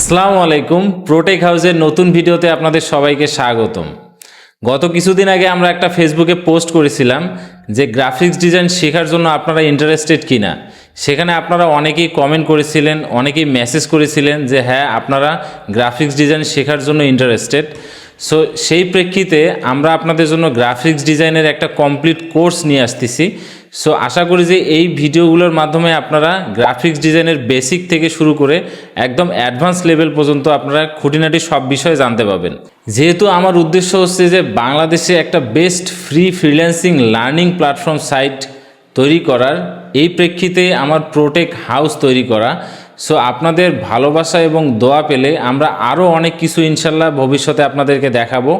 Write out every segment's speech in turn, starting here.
আসসালামু আলাইকুম প্রোটেক হাউসের নতুন ভিডিওতে আপনাদের সবাইকে স্বাগতম। গত কিছুদিন আগে আমরা একটা ফেসবুকে পোস্ট করেছিলাম যে গ্রাফিক্স ডিজাইন শেখার জন্য আপনারা ইন্টারেস্টেড কিনা। সেখানে আপনারা অনেকেই কমেন্ট করেছিলেন, অনেকেই মেসেজ করেছিলেন যে হ্যাঁ আপনারা গ্রাফিক্স ডিজাইন শেখার জন্য ইন্টারেস্টেড সো সেই প্রেক্ষিতে আমরা আপনাদের জন্য গ্রাফিক্স ডিজাইনের একটা কমপ্লিট কোর্স নিয়ে আসতেছি। সো আশা করি যে এই ভিডিওগুলোর মাধ্যমে আপনারা গ্রাফিক্স ডিজাইনের বেসিক থেকে শুরু করে একদম অ্যাডভান্স লেভেল পর্যন্ত আপনারা খুঁটিনাটি সব বিষয়ে জানতে পারবেন। যেহেতু আমার উদ্দেশ্য হচ্ছে যে বাংলাদেশে একটা best free freelancing learning platform site তৈরি করার, এই প্রেক্ষিতে আমার প্রোটেক হাউস তৈরি করা। সো আপনাদের ভালোবাসা এবং দোয়া পেলে আমরা আরও অনেক কিছু ইনশাল্লাহ ভবিষ্যতে আপনাদেরকে দেখাবো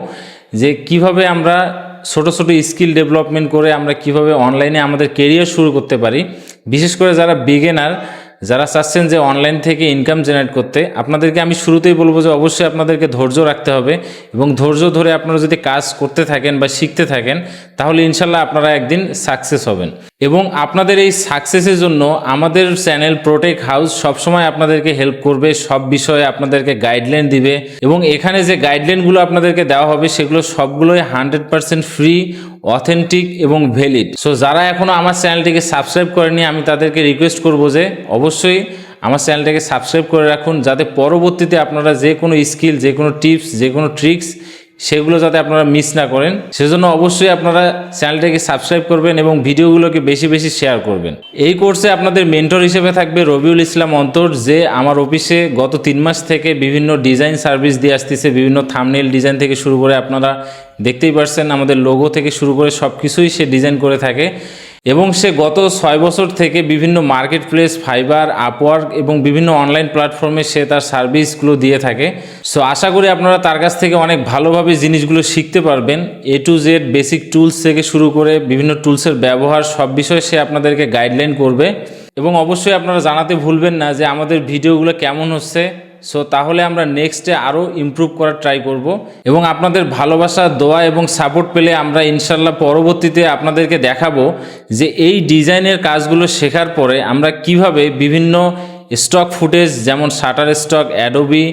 যে কীভাবে আমরা ছোট ছোট স্কিল ডেভেলপমেন্ট করে আমরা কীভাবে অনলাইনে আমাদের কেরিয়ার শুরু করতে পারি। বিশেষ করে যারা বিগেনার যারা চাচ্ছেন যে অনলাইন থেকে ইনকাম জেনারেট করতে, আপনাদেরকে আমি শুরুতেই বলব যে অবশ্যই আপনাদেরকে ধৈর্য রাখতে হবে এবং ধৈর্য ধরে আপনারা যদি কাজ করতে থাকেন বা শিখতে থাকেন, তাহলে ইনশাল্লাহ আপনারা একদিন সাকসেস হবেন। এবং আপনাদের এই সাকসেসের জন্য আমাদের চ্যানেল প্রোটেক হাউস সবসময় আপনাদেরকে হেল্প করবে, সব বিষয়ে আপনাদেরকে গাইডলাইন দিবে এবং এখানে যে গাইডলাইনগুলো আপনাদেরকে দেওয়া হবে, সেগুলো সবগুলোই হান্ড্রেড পার্সেন্ট ফ্রি অথেন্টিক এবং ভ্যালিড সো যারা এখনও আমার চ্যানেলটিকে সাবস্ক্রাইব করেনি, আমি তাদেরকে রিকোয়েস্ট করব যে অবশ্যই আমার চ্যানেলটাকে সাবস্ক্রাইব করে রাখুন, যাতে পরবর্তীতে আপনারা যে কোনো স্কিল যে কোনো টিপস যে কোনো ট্রিক্স সেগুলো যাতে আপনারা মিস না করেন। সেজন্য অবশ্যই আপনারা চ্যানেলটাকে সাবস্ক্রাইব করবেন এবং ভিডিওগুলোকে বেশি বেশি শেয়ার করবেন। এই কোর্সে আপনাদের মেন্টর হিসেবে থাকবে রবিউল ইসলাম অন্তর, যে আমার অফিসে গত তিন মাস থেকে বিভিন্ন ডিজাইন সার্ভিস দিয়ে আসতেছে, বিভিন্ন থামনেল ডিজাইন থেকে শুরু করে আপনারা দেখতেই পারছেন, আমাদের লোগো থেকে শুরু করে সব কিছুই সে ডিজাইন করে থাকে। এবং সে গত ছয় বছর থেকে বিভিন্ন মার্কেট প্লেস ফাইবার, আপওয়ার্ক এবং বিভিন্ন অনলাইন প্ল্যাটফর্মে সে তার সার্ভিসগুলো দিয়ে থাকে। সো আশা করি আপনারা তার কাছ থেকে অনেক ভালোভাবে জিনিসগুলো শিখতে পারবেন। A to Z basic tools থেকে শুরু করে বিভিন্ন টুলসের ব্যবহার সব বিষয়ে সে আপনাদেরকে গাইডলাইন করবে। এবং অবশ্যই আপনারা জানাতে ভুলবেন না যে আমাদের ভিডিওগুলো কেমন হচ্ছে। সো তাহলে আমরা নেক্সটে আরও ইমপ্রুভ করার ট্রাই করব এবং আপনাদের ভালোবাসা, দোয়া এবং সাপোর্ট পেলে আমরা ইনশাল্লাহ পরবর্তীতে আপনাদেরকে দেখাবো যে এই ডিজাইনের কাজগুলো শেখার পরে আমরা কীভাবে বিভিন্ন স্টক ফুটেজ যেমন শাটার স্টক অ্যাডোবি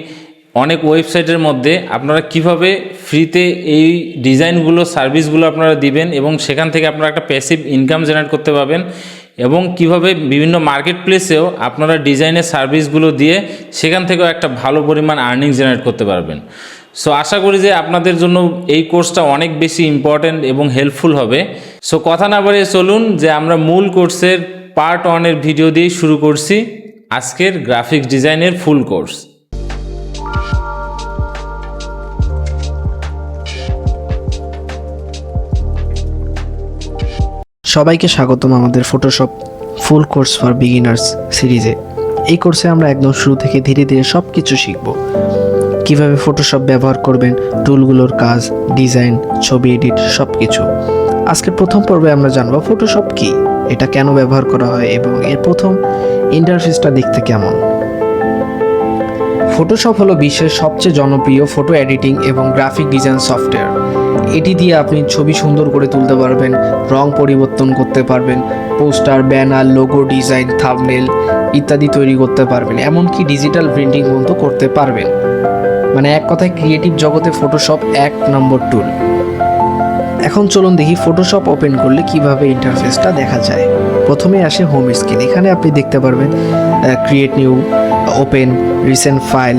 অনেক ওয়েবসাইটের মধ্যে আপনারা কীভাবে ফ্রিতে এই ডিজাইনগুলো সার্ভিসগুলো আপনারা দিবেন এবং সেখান থেকে আপনারা একটা প্যাসিভ ইনকাম জেনারেট করতে পারবেন। এবং কীভাবে বিভিন্ন মার্কেট প্লেসেও আপনারা ডিজাইনের সার্ভিসগুলো দিয়ে সেখান থেকেও একটা ভালো পরিমাণ আর্নিং জেনারেট করতে পারবেন। সো আশা করি যে আপনাদের জন্য এই কোর্সটা অনেক বেশি ইম্পর্ট্যান্ট এবং হেল্পফুল হবে। সো কথা না বাড়িয়ে চলুন যে আমরা মূল কোর্সের পার্ট ওয়ানের ভিডিও দিয়ে শুরু করছি। আজকের গ্রাফিক্স ডিজাইনের ফুল কোর্স সবাইকে স্বাগতম আমাদের Photoshop full course for beginners সিরিজে এই কোর্সে আমরা একদম শুরু থেকে ধীরে ধীরে সব কিছু শিখব। কীভাবে ফটোশপ ব্যবহার করবেন, টুলগুলোর কাজ, ডিজাইন, ছবি এডিট সব কিছু আজকের প্রথম পর্বে আমরা জানব ফটোশপ কি, এটা কেন ব্যবহার করা হয় এবং এর প্রথম ইন্টারফেসটা দেখতে কেমন। ফটোশপ হলো বিশ্বের সবচেয়ে জনপ্রিয় ফটো এডিটিং এবং গ্রাফিক ডিজাইন সফটওয়্যার এটি দিয়ে আপনি ছবি সুন্দর করে তুলতে পারবেন, রং পরিবর্তন করতে পারবেন, poster, banner, logo, design, thumbnail ইত্যাদি তৈরি করতে পারবেন, এমনকি ডিজিটাল প্রিন্টিং পর্যন্ত করতে পারবেন। মানে এক কথায় ক্রিয়েটিভ জগতে ফটোশপ এক নম্বর টুল এখন চলুন দেখি ফটোশপ ওপেন করলে কীভাবে ইন্টারফেসটা দেখা যায়। প্রথমে আসে হোম স্ক্রিন এখানে আপনি দেখতে পারবেন create new open recent file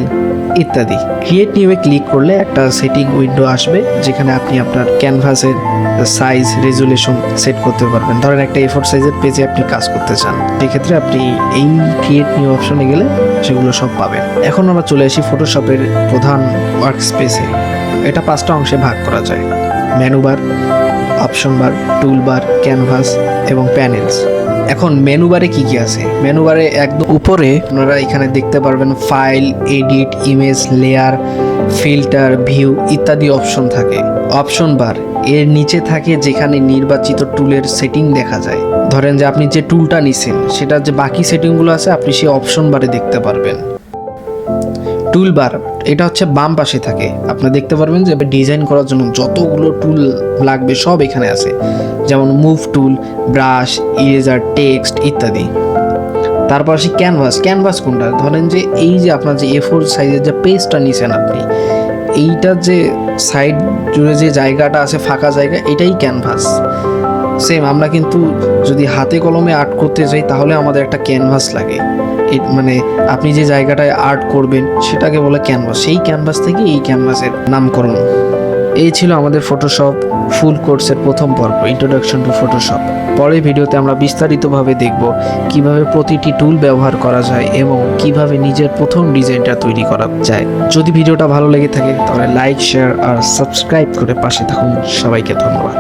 ইত্যাদি। ক্রিয়েট নিউয়ে ক্লিক করলে একটা সেটিং উইন্ডো আসবে, যেখানে আপনি আপনার ক্যানভাসের সাইজ রেজুলেশন সেট করতে পারবেন। ধরেন একটা এফোর সাইজের পেজে আপনি কাজ করতে চান। সেক্ষেত্রে আপনি এই ক্রিয়েট নিউ অপশনে গেলে সেগুলো সব পাবেন। এখন আমরা চলে আসি ফটোশপের প্রধান ওয়ার্ক স্পেসে এটা পাঁচটা অংশে ভাগ করা যায়। Menu bar option bar tool bar canvas এবং প্যানেলস এখন মেনু বারে কি কি আছে? মেনু বারে একদম উপরে আপনারা এখানে দেখতে পারবেন file edit image layer filter view ইত্যাদি অপশন থাকে। অপশন বার এর নিচে থাকে যেখানে নির্বাচিত টুলের সেটিং দেখা যায়। ধরেন যে আপনি যে টুলটা নিছেন সেটা যে বাকি সেটিংগুলো আছে, আপনি সেই অপশন বারে দেখতে পারবেন। টুল বার এটা হচ্ছে বাম পাশে থাকে। আপনি দেখতে পারবেন যে ডিজাইন করার জন্য যতগুলো টুল লাগবে সব এখানে আছে। যেমন move tool, brush, eraser, text ইত্যাদি। তারপর আসি ক্যানভাস। ক্যানভাস কোনটা? ধরেন যে এই যে আপনার যে এ ফোর সাইজের যে পেজটা নিছেন আপনি এইটার যে সাইড জুড়ে যে জায়গাটা আছে, ফাঁকা জায়গা, এটাই ক্যানভাস। সেম আমরা কিন্তু যদি হাতে কলমে আর্ট করতে যাই, তাহলে আমাদের একটা ক্যানভাস লাগে। মানে আপনি যে জায়গাটায় আর্ট করবেন, সেটাকে বলে ক্যানভাস সেই ক্যানভাস থেকে এই ক্যানভাসের নামকরণ। এই ছিল আমাদের ফটোশপ ফুল কোর্সের প্রথম পর্ব ইন্ট্রোডাকশন টু ফটোশপ পরের ভিডিওতে আমরা বিস্তারিতভাবে দেখব কীভাবে প্রতিটি টুল ব্যবহার করা যায় এবং কীভাবে নিজের প্রথম ডিজাইনটা তৈরি করা যায়। যদি ভিডিওটা ভালো লেগে থাকে, তাহলে লাইক শেয়ার আর সাবস্ক্রাইব করে পাশে থাকুন। সবাইকে ধন্যবাদ।